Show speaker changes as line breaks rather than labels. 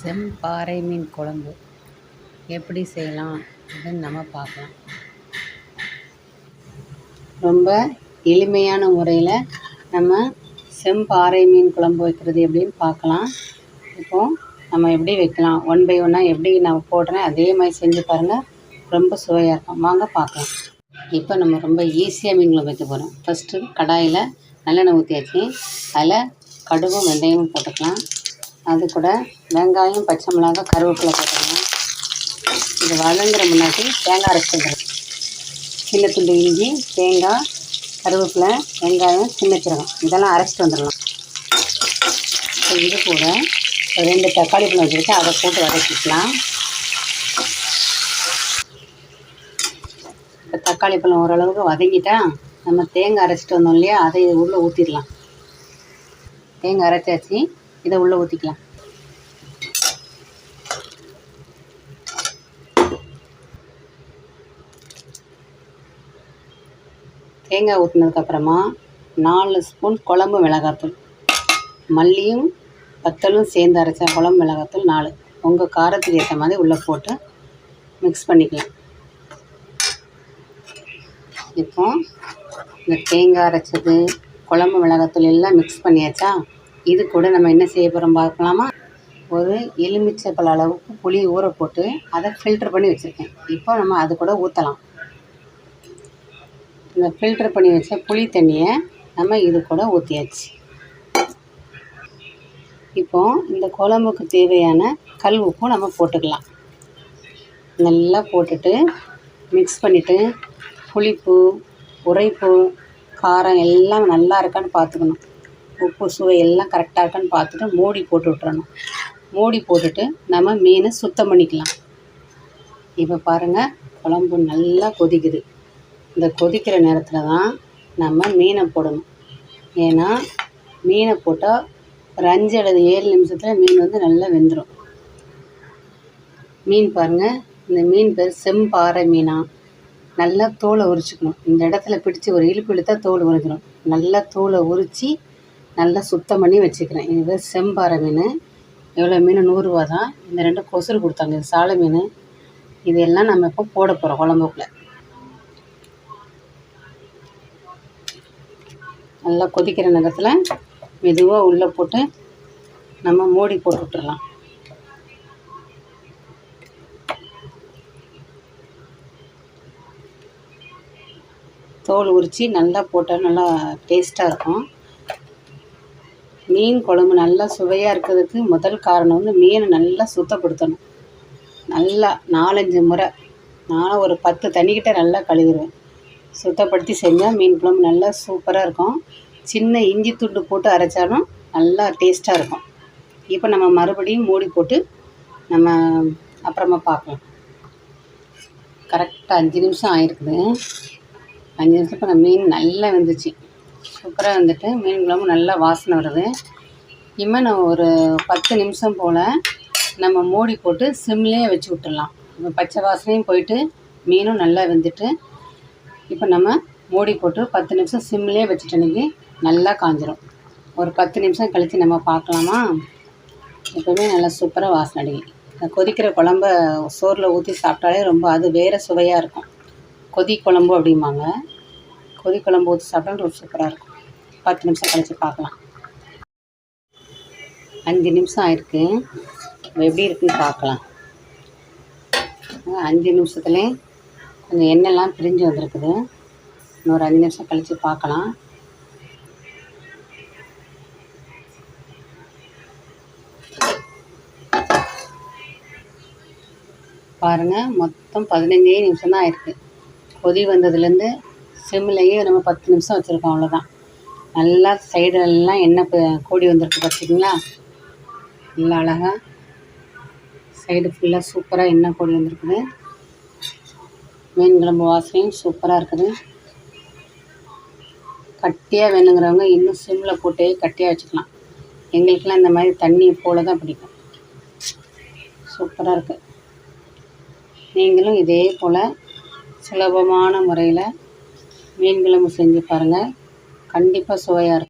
செம்பாறை மீன் குழம்பு. எப்படி செய்யலாம் அப்படின்னு நம்ம பார்க்கலாம். ரொம்ப எளிமையான முறையில் நம்ம செம்பாறை மீன் குழம்பு வைக்கிறது எப்படின்னு பார்க்கலாம். இப்போது நம்ம எப்படி வைக்கலாம்? ஒன் பை ஒன்னாக எப்படி நான் போடுறேன் அதே மாதிரி செஞ்சு பாருங்கள் ரொம்ப சுவையாக இருக்கும். வாங்க பார்க்கலாம். இப்போ நம்ம ரொம்ப ஈஸியாக மீன் குழம்பு வைக்க போகிறோம் ஃபஸ்ட்டு கடாயில் நல்லெண்ணெய் ஊற்றியாச்சு அதில் கடுகும் வெந்தயமும் போட்டுக்கலாம். அது கூட வெங்காயம் பச்சை மிளகாய் கருவேப்பிலை போட்டுக்கணும் இது வதங்குற முன்னாடி தேங்காய் அரைச்சி சின்ன துண்டு இஞ்சி தேங்காய் கருவேப்பிலை வெங்காயம் சின்ன சீரகம். இதெல்லாம் அரைச்சிட்டு வந்துடலாம். இது கூட ரெண்டு தக்காளி பழம் வச்சுருக்கேன். அதை போட்டு வதக்கிக்கலாம். இப்போ தக்காளி பழம் ஓரளவுக்கு வதங்கிட்டா நம்ம தேங்காய் அரைச்சிட்டு வந்தோம் இல்லையா? அதை உள்ளே ஊற்றிடலாம் தேங்காய் அரைச்சாச்சு. இதை உள்ளே ஊற்றிக்கலாம் தேங்காய் ஊற்றினதுக்கப்புறமா நாலு ஸ்பூன் குழம்பு மிளகாத்தூள். மல்லியும் வத்தலும் சேர்ந்து அரைச்ச குழம்பு மிளகாத்தூள் நாலு. உங்கள் காரத்துக்கு ஏற்ற மாதிரி உள்ளே போட்டு மிக்ஸ் பண்ணிக்கலாம். இப்போ இந்த தேங்காய் அரைச்சது குழம்பு மிளகாத்தூள் எல்லாம் மிக்ஸ் பண்ணியாச்சா? இது கூட நம்ம என்ன செய்ய போகிறோம் பார்க்கலாமா? ஒரு எலுமிச்சை அளவுக்கு புளி ஊற போட்டு அதை ஃபில்டர் பண்ணி வச்சுருக்கேன். இப்போ நம்ம அது கூட ஊற்றலாம் இந்த ஃபில்டர் பண்ணி வச்ச புளி தண்ணியை நம்ம இது கூட ஊற்றியாச்சு இப்போ இந்த குழம்புக்கு தேவையான கல் உப்பும் நம்ம போட்டுக்கலாம். நல்லா போட்டுட்டு மிக்ஸ் பண்ணிவிட்டு புளிப்பு உரைப்பு காரம் எல்லாம் நல்லா இருக்கான்னு பார்த்துக்கணும். உப்பு சுவை எல்லாம் கரெக்டாக இருக்கான்னு பார்த்துட்டு மூடி போட்டு விட்றணும் மூடி போட்டுட்டு நம்ம மீனை சுத்தம் பண்ணிக்கலாம். இப்போ பாருங்கள் குழம்பு நல்லா கொதிக்குது. இந்த கொதிக்கிற நேரத்தில் தான் நம்ம மீனை போடணும். ஏன்னா மீனை போட்டால் ஒரு அஞ்சு அல்லது ஏழு நிமிஷத்தில் மீன் வந்து நல்லா வெந்துடும் மீன் பாருங்கள் இந்த மீன் பேர் செம்பாறை மீனாக நல்லா தோலை உரிச்சுக்கணும். இந்த இடத்துல பிடிச்சி ஒரு இழுப்பு இழுத்தா தோல் உரிஞ்சிடும் நல்லா தோலை உரித்து நல்லா சுத்தம் பண்ணி வச்சுக்கிறேன். இது செம்பாறை மீன். எவ்வளோ மீன்? நூறுரூவா தான். இந்த ரெண்டு கொசுறு கொடுத்தாங்க. இது சாலை மீன். இதெல்லாம் நம்ம இப்போ போட போகிறோம் குழம்புக்குள்ள. நல்லா கொதிக்கிற நேரத்தில் மெதுவாக உள்ளே போட்டு நம்ம மூடி போட்டு விட்டுறலாம். தோல் உரித்து நல்லா போட்டால் நல்லா டேஸ்ட்டாக இருக்கும். மீன் குழம்பு நல்லா சுவையாக இருக்கிறதுக்கு முதல் காரணம் வந்து மீனை நல்லா சுத்தப்படுத்தணும். நல்லா நாலஞ்சு முறை. நானும் ஒரு பத்து தண்ணிக்கிட்ட நல்லா கழுவிடுவேன். சுத்தப்படுத்தி செஞ்சால் மீன் குழம்பு நல்லா சூப்பராக இருக்கும். சின்ன இஞ்சி துண்டு போட்டு அரைச்சாலும் நல்லா டேஸ்ட்டாக இருக்கும். இப்போ நம்ம மறுபடியும் மூடி போட்டு நம்ம அப்புறமா பார்க்கலாம். கரெக்டாக அஞ்சு நிமிஷம் ஆயிருக்குது. அஞ்சு நிமிஷத்துக்கு நம்ம மீன் நல்லா வெந்துச்சு. சூப்பராக வந்துட்டு மீன் குழம்பு நல்லா வாசனை வருது. இனிமேல் நம்ம ஒரு பத்து நிமிஷம் போல் நம்ம மூடி போட்டு சிம்லேயே வச்சு விட்டுடலாம். இப்போ பச்சை வாசனையும் போயிட்டு மீனும் நல்லா வெந்துட்டு இப்போ நம்ம மூடி போட்டு பத்து நிமிஷம் சிம்லேயே வச்சுட்டோன்னைக்கு நல்லா காஞ்சிரும். ஒரு பத்து நிமிஷம் கழித்து நம்ம பார்க்கலாமா? எப்போவுமே நல்லா சூப்பராக வாசனை அடிக்கும். கொதிக்கிற குழம்ப சோறில் ஊற்றி சாப்பிட்டாலே ரொம்ப அது வேறு சுவையாக இருக்கும். கொதி குழம்பு அப்படிம்பாங்க. கொதி குழம்பு ஊற்றி சாப்பிட்டா ரொம்ப சூப்பராக இருக்கும் பத்து நிமிஷம் கழித்து பார்க்கலாம். அஞ்சு நிமிஷம் ஆயிருக்கு. எப்படி இருக்குன்னு பார்க்கலாம். அஞ்சு நிமிஷத்துலேயே கொஞ்சம் எண்ணெய்லாம் பிரிஞ்சு வந்திருக்குது. இன்னொரு அஞ்சு நிமிஷம் கழித்து பார்க்கலாம். பாருங்கள் மொத்தம் பதினஞ்சே நிமிஷம் தான் ஆயிருக்கு. கொதி வந்ததுலேருந்து சிம்லேயே நம்ம பத்து நிமிஷம் வச்சுருக்கோம் அவ்வளோதான் நல்லா சைடெல்லாம் எண்ணெய் கோடி வந்திருக்கு பார்த்திங்களா நல்லா அழகாக சைடு ஃபுல்லாக சூப்பராக எண்ணெய் கோடி வந்திருக்குது. மீன் குழம்பு வாசனையும் சூப்பராக இருக்குது. கட்டியாக வேணுங்கிறவங்க இன்னும் சிம்மில் போட்டே கட்டியாக வச்சுக்கலாம். எங்களுக்கெல்லாம் இந்த மாதிரி தண்ணி போல் தான் பிடிக்கும். சூப்பராக இருக்குது நீங்களும் இதே போல் சுலபமான முறையில் மீன் குழம்பு செஞ்சு பாருங்கள் கண்டிப்பாக சுவையாக இருக்கும்.